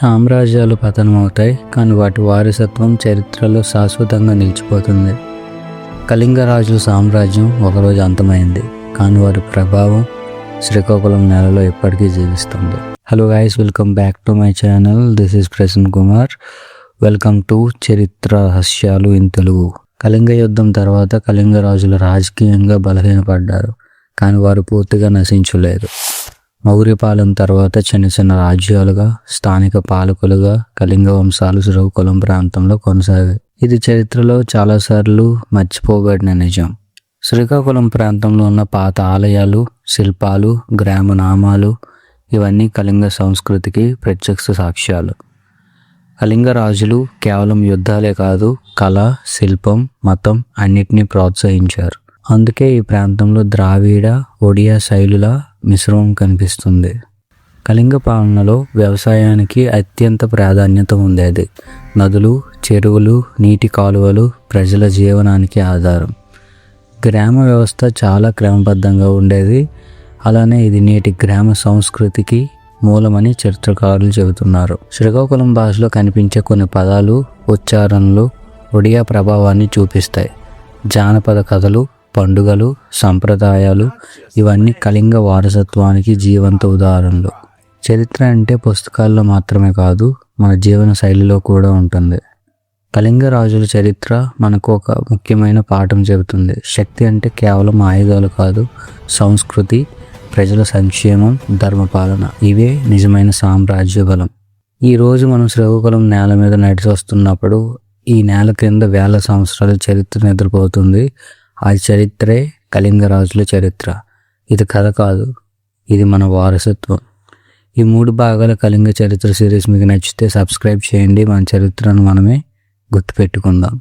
సామ్రాజ్యాలు పతనమవుతాయి కానీ వాటి వారసత్వం చరిత్రలో శాశ్వతంగా నిలిచిపోతుంది. కళింగ రాజుల సామ్రాజ్యం ఒకరోజు అంతమైంది కానీ వారి ప్రభావం శ్రీకాకుళం నెలలో ఇప్పటికీ జీవిస్తుంది. Hello guys welcome back to my channel this is Prasan Kumar welcome to చరిత్ర రహస్యాలు ఇన్ తెలుగు కళింగ యుద్ధం తర్వాత కళింగ రాజులు రాజకీయంగా బలహీనపడ్డారు కానీ వారు పూర్తిగా నశించలేదు. మౌర్యపాలెం తర్వాత చిన్న చిన్న రాజ్యాలుగా స్థానిక పాలకులుగా కళింగ వంశాలు శ్రీకాకుళం ప్రాంతంలో కొనసాగాయి. ఇది చరిత్రలో చాలాసార్లు మర్చిపోబడిన నిజం. శ్రీకాకుళం ప్రాంతంలో ఉన్న పాత ఆలయాలు శిల్పాలు గ్రామ నామాలు ఇవన్నీ కళింగ సంస్కృతికి ప్రత్యక్ష సాక్ష్యాలు. కళింగ రాజులు కేవలం యుద్ధాలే కాదు కళ శిల్పం మతం అన్నిటినీ ప్రోత్సహించారు. అందుకే ఈ ప్రాంతంలో ద్రావిడ ఒడియా శైలుల మిశ్రమం కనిపిస్తుంది. కళింగ పాలనలో వ్యవసాయానికి అత్యంత ప్రాధాన్యత ఉండేది నదులు చెరువులు నీటి కాలువలు ప్రజల జీవనానికి ఆధారం. గ్రామ వ్యవస్థ చాలా క్రమబద్ధంగా ఉండేది. అలానే ఇది నేటి గ్రామ సంస్కృతికి మూలమని చరిత్రకారులు చెబుతున్నారు. శ్రీకాకుళం భాషలో కనిపించే కొన్ని పదాలు ఉచ్చారణలు ఒడియా ప్రభావాన్ని చూపిస్తాయి. జానపద కథలు పండుగలు సంప్రదాయాలు ఇవన్నీ కళింగ వారసత్వానికి జీవంత ఉదాహరణలు. చరిత్ర అంటే పుస్తకాల్లో మాత్రమే కాదు మన జీవన శైలిలో కూడా ఉంటుంది. కళింగ రాజుల చరిత్ర మనకు ఒక ముఖ్యమైన పాఠం చెబుతుంది. శక్తి అంటే కేవలం ఆయుధాలు కాదు సంస్కృతి ప్రజల సంక్షేమం ధర్మపాలన. ఇవే నిజమైన సామ్రాజ్య బలం. ఈ రోజు మనం శ్రీకాకుళం నేల మీద నడిచి వస్తున్నప్పుడు ఈ నేల క్రింద వేల సంవత్సరాల చరిత్ర నిద్రపోతుంది ఆ చరిత్రే కళింగ రాజుల చరిత్ర. ఇది కథ కాదు ఇది మన వారసత్వం. ఈ మూడు భాగాల కళింగ చరిత్ర సిరీస్ మీకు నచ్చితే సబ్స్క్రైబ్ చేయండి. మన చరిత్రను మనమే గుర్తుపెట్టుకుందాం.